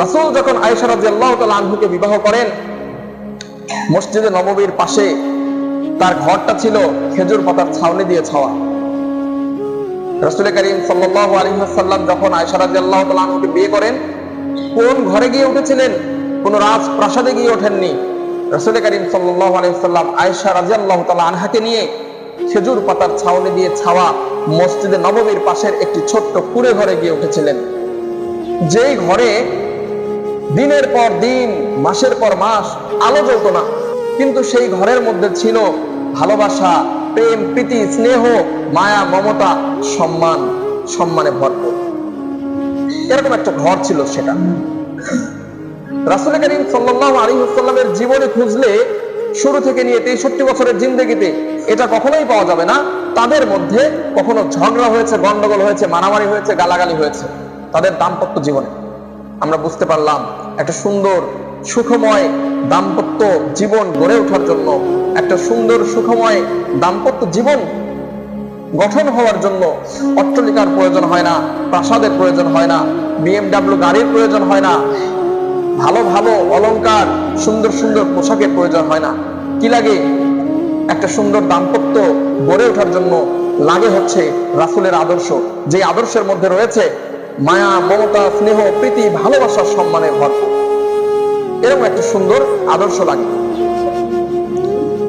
রাসূল যখন আয়েশা রাদিয়াল্লাহু তাআলা আনহুকে বিবাহ করেন, মসজিদে নববীর পাশে তার ঘরটা ছিল খেজুর পাতার ছাউনি দিয়ে ছাওয়া। রাসূল করিম ওয়াসাল্লাম যখন আয়েশা রাদিয়াল্লাহু তাআলা আনহুকে বিয়ে করেন, কোন ঘরে গিয়ে উঠেছিলেন? কোন রাজপ্রাসাদে গিয়ে ওঠেননি। রাসূল করিম সাল্লাল্লাহু আলাইহি ওয়াসাল্লাম আয়েশা রাদিয়াল্লাহু তাআলা আনহাকে নিয়ে খেজুর পাতার ছাউনি দিয়ে ছাওয়া মসজিদে নববীর পাশের একটি ছোট্ট কুড়ে ঘরে গিয়ে উঠেছিলেন। যেই ঘরে দিনের পর দিন, মাসের পর মাস, আলো জ্বলত না। কিন্তু সেই ঘরের মধ্যে ছিল ভালোবাসা, প্রেম, প্রীতি, স্নেহ, মায়া, মমতা, সম্মান, সম্মানে ভরপুর। এরকম একটা ঘর ছিল সেটা। রাসুল করিম সাল্লাহ আলী সাল্লামের জীবনে খুঁজলে শুরু থেকে নিয়ে তেষট্টি বছরের জিন্দগিতে এটা কখনোই পাওয়া যাবে না। তাদের মধ্যে কখনো ঝগড়া হয়েছে, গন্ডগোল হয়েছে, মারামারি হয়েছে, গালাগালি হয়েছে। তাদের দাম্পত্য জীবনে। আমরা বুঝতে পারলাম একটা সুন্দর, সুখময়, দাম্পত্য জীবন গড়ে ওঠার জন্য, একটা সুন্দর, সুখময়, দাম্পত্য জীবন গঠন হওয়ার জন্য অট্টলিকার প্রয়োজন হয় না, প্রাসাদের প্রয়োজন হয় না বিএমডাব্লিউ গাড়ির প্রয়োজন হয় না, ভালো ভালো অলংকার, সুন্দর সুন্দর পোশাকের প্রয়োজন হয় না। কি লাগে? একটা সুন্দর দাম্পত্য গড়ে ওঠার জন্য লাগে হচ্ছে রাসুলের আদর্শ। যে আদর্শের মধ্যে রয়েছে মায়া মমতা স্নেহ প্রীতি ভালোবাসার সম্মানের ভরপুর। এরকম একটা সুন্দর আদর্শ লাগে।